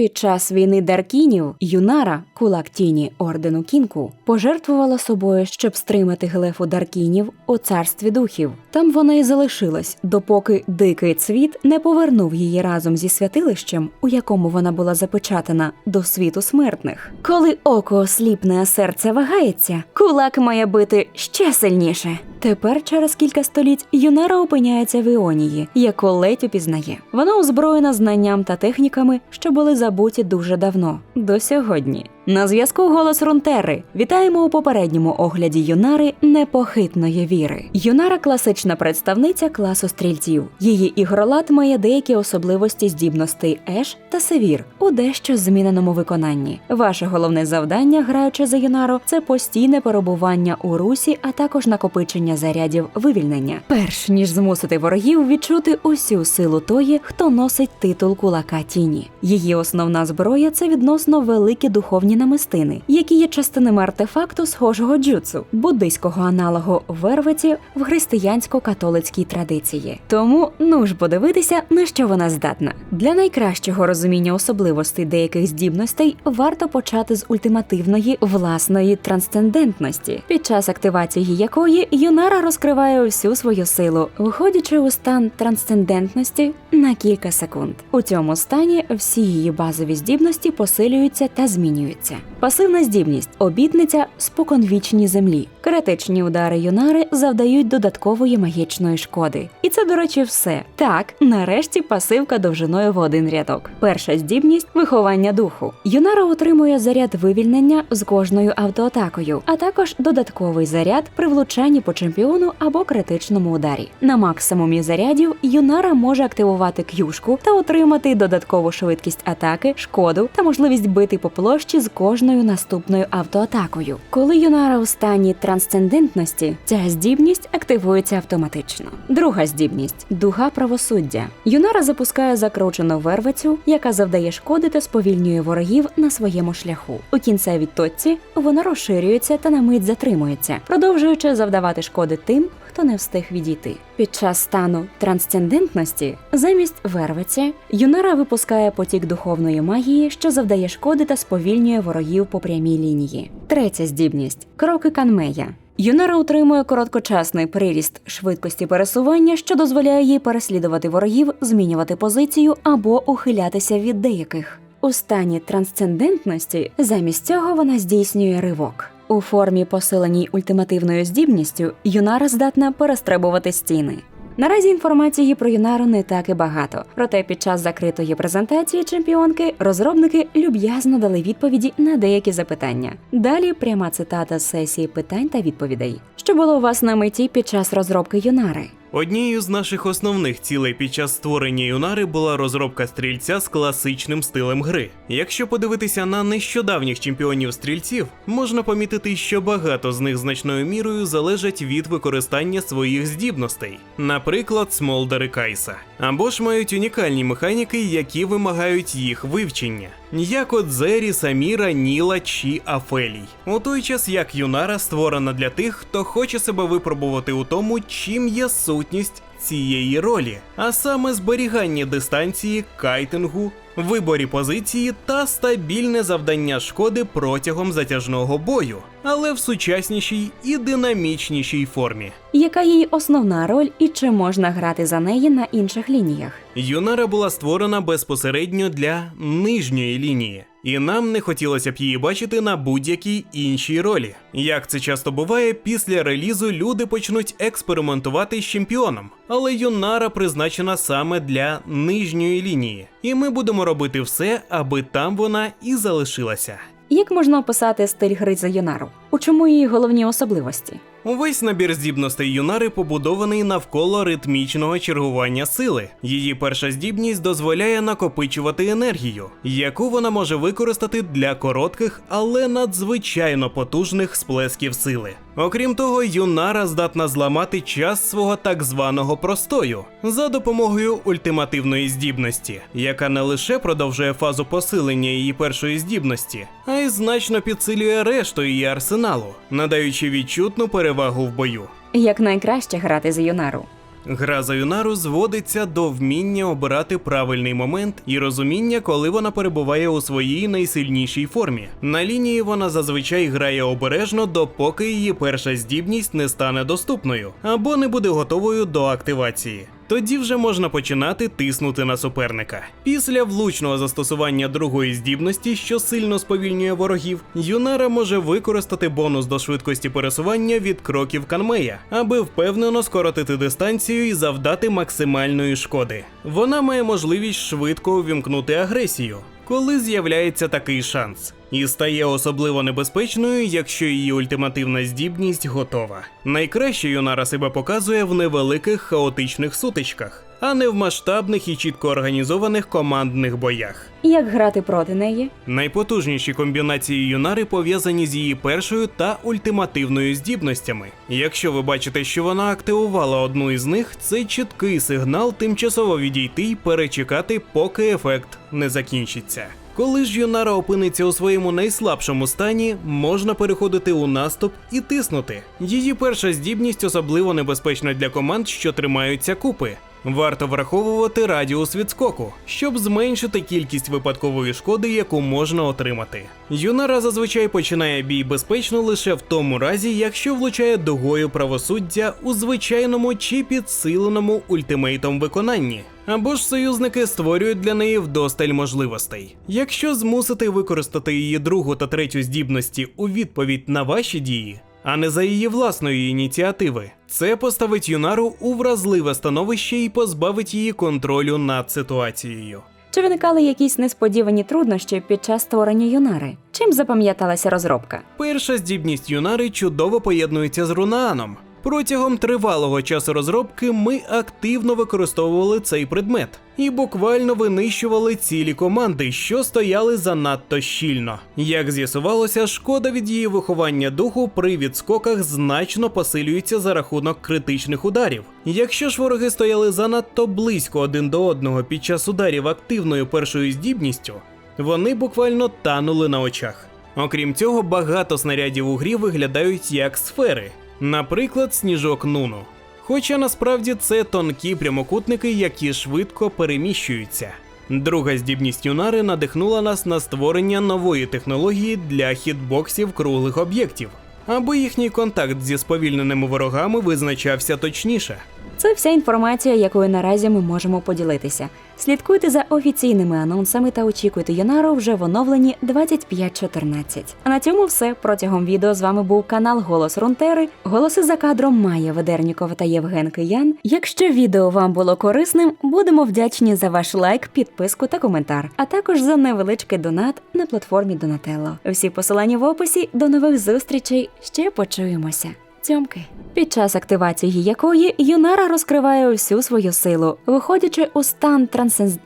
Під час війни Даркінів Юнара, кулак тіні ордену Кінку, пожертвувала собою, щоб стримати глефу Даркінів у царстві духів. Там вона і залишилась, допоки дикий цвіт не повернув її разом зі святилищем, у якому вона була запечатана, до світу смертних. Коли око осліпне, а серце вагається, кулак має бити ще сильніше. Тепер, через кілька століть, Юнара опиняється в Іонії, яку ледь упізнає. Вона озброєна знанням та техніками, що були забуті дуже давно, до сьогодні. На зв'язку голос Рунтери. Вітаємо у попередньому огляді Юнари непохитної віри. Юнара класична представниця класу стрільців. Її ігролад має деякі особливості здібностей Еш та Севір у дещо зміненому виконанні. Ваше головне завдання, граючи за Юнару, це постійне перебування у русі, а також накопичення зарядів вивільнення, перш ніж змусити ворогів відчути усю силу тої, хто носить титул кулака тіні. Її основна зброя це відносно великі духовні намистини, які є частинами артефакту схожого джуцу, буддийського аналогу верветі в християнсько-католицькій традиції. Тому ну ж подивитися, на що вона здатна. Для найкращого розуміння особливостей деяких здібностей варто почати з ультимативної власної трансцендентності, під час активації якої Юнара розкриває всю свою силу, виходячи у стан трансцендентності на кілька секунд. У цьому стані всі її базові здібності посилюються та змінюються. Пасивна здібність обітниця споконвічній землі. Критичні удари Юнари завдають додаткової магічної шкоди. І це, до речі, все. Так, нарешті пасивка довжиною в один рядок. Перша здібність виховання духу. Юнара отримує заряд вивільнення з кожною автоатакою, а також додатковий заряд при влучанні по чемпіону або критичному ударі. На максимумі зарядів Юнара може активувати к'юшку та отримати додаткову швидкість атаки, шкоду та можливість бити по площі з кожною наступною автоатакою. Коли Юнара у стані трансцендентності, ця здібність активується автоматично. Друга здібність дуга правосуддя. Юнара запускає закручену вервицю, яка завдає шкоди та сповільнює ворогів на своєму шляху. У кінцевій точці вона розширюється та на мить затримується, продовжуючи завдавати шкоди тим, хто не встиг відійти. Під час стану трансцендентності замість вервиці Юнара випускає потік духовної магії, що завдає шкоди та сповільнює ворогів по прямій лінії. Третя здібність кроки канмея. Юнара отримує короткочасний приріст швидкості пересування, що дозволяє їй переслідувати ворогів, змінювати позицію або ухилятися від деяких. У стані трансцендентності замість цього вона здійснює ривок. У формі посиленій ультимативною здібністю Юнара здатна перестрибувати стіни. Наразі інформації про Юнару не так і багато. Проте під час закритої презентації чемпіонки розробники люб'язно дали відповіді на деякі запитання. Далі пряма цитата з сесії питань та відповідей. Що було у вас на меті під час розробки Юнари? Однією з наших основних цілей під час створення Юнари була розробка стрільця з класичним стилем гри. Якщо подивитися на нещодавніх чемпіонів стрільців, можна помітити, що багато з них значною мірою залежать від використання своїх здібностей, наприклад, Смолдери Кайса, або ж мають унікальні механіки, які вимагають їх вивчення. Як от Зері, Саміра, Ніла чи Афелій. У той час як Юнара створена для тих, хто хоче себе випробувати у тому, чим є сутність цієї ролі, а саме зберігання дистанції, кайтингу, виборі позиції та стабільне завдання шкоди протягом затяжного бою, але в сучаснішій і динамічнішій формі. Яка її основна роль і чи можна грати за неї на інших лініях? Юнара була створена безпосередньо для нижньої лінії, і нам не хотілося б її бачити на будь-якій іншій ролі. Як це часто буває, після релізу люди почнуть експериментувати з чемпіоном, але Юнара призначена саме для нижньої лінії, і ми будемо робити все, аби там вона і залишилася. Як можна описати стиль гри за Юнару? У чому її головні особливості? Увесь набір здібностей Юнари побудований навколо ритмічного чергування сили. Її перша здібність дозволяє накопичувати енергію, яку вона може використати для коротких, але надзвичайно потужних сплесків сили. Окрім того, Юнара здатна зламати час свого так званого простою за допомогою ультимативної здібності, яка не лише продовжує фазу посилення її першої здібності, а й значно підсилює решту її арсеналу, надаючи відчутну перевагу в бою. Як найкраще грати за Юнару? Гра за Юнару зводиться до вміння обирати правильний момент і розуміння, коли вона перебуває у своїй найсильнішій формі. На лінії вона зазвичай грає обережно, допоки її перша здібність не стане доступною або не буде готовою до активації. Тоді вже можна починати тиснути на суперника. Після влучного застосування другої здібності, що сильно сповільнює ворогів, Юнара може використати бонус до швидкості пересування від кроків Канмея, аби впевнено скоротити дистанцію і завдати максимальної шкоди. Вона має можливість швидко увімкнути агресію. Коли з'являється такий шанс, і стає особливо небезпечною, якщо її ультимативна здібність готова. Найкраще Юнара себе показує в невеликих хаотичних сутичках, а не в масштабних і чітко організованих командних боях. Як грати проти неї? Найпотужніші комбінації Юнари пов'язані з її першою та ультимативною здібностями. Якщо ви бачите, що вона активувала одну із них, це чіткий сигнал тимчасово відійти і перечекати, поки ефект не закінчиться. Коли ж Юнара опиниться у своєму найслабшому стані, можна переходити у наступ і тиснути. Її перша здібність особливо небезпечна для команд, що тримаються купи. Варто враховувати радіус відскоку, щоб зменшити кількість випадкової шкоди, яку можна отримати. Юнара зазвичай починає бій безпечно лише в тому разі, якщо влучає дугою правосуддя у звичайному чи підсиленому ультимейтом виконанні. Або ж союзники створюють для неї вдосталь можливостей. Якщо змусити використати її другу та третю здібності у відповідь на ваші дії, а не за її власної ініціативи. Це поставить Юнару у вразливе становище і позбавить її контролю над ситуацією. Чи виникали якісь несподівані труднощі під час створення Юнари? Чим запам'яталася розробка? Перша здібність Юнари чудово поєднується з Рунааном. Протягом тривалого часу розробки ми активно використовували цей предмет і буквально винищували цілі команди, що стояли занадто щільно. Як з'ясувалося, шкода від її виховання духу при відскоках значно посилюється за рахунок критичних ударів. Якщо ж вороги стояли занадто близько один до одного під час ударів активною першою здібністю, вони буквально танули на очах. Окрім цього, багато снарядів у грі виглядають як сфери, наприклад, сніжок Нуну. Хоча насправді це тонкі прямокутники, які швидко переміщуються. Друга здібність Юнари надихнула нас на створення нової технології для хітбоксів круглих об'єктів, аби їхній контакт зі сповільненими ворогами визначався точніше. Це вся інформація, якою наразі ми можемо поділитися. Слідкуйте за офіційними анонсами та очікуйте Юнару вже в оновленні 2514. А на цьому все. Протягом відео з вами був канал Голос Рунтери. Голоси за кадром Майя Ведернікова та Євген Киян. Якщо відео вам було корисним, будемо вдячні за ваш лайк, підписку та коментар, а також за невеличкий донат на платформі Донателло. Всі посилання в описі. До нових зустрічей. Ще почуємося. Цьомки. Під час активації якої Юнара розкриває всю свою силу, виходячи у стан трансенз...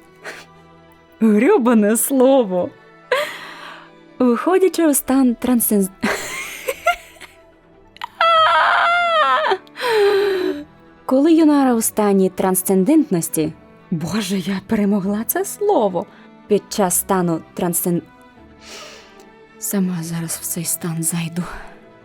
Грюбане слово. Виходячи у стан трансенз... Коли Юнара у стані трансцендентності. Боже, я перемогла це слово. Під час стану трансцен... Сама зараз в цей стан зайду.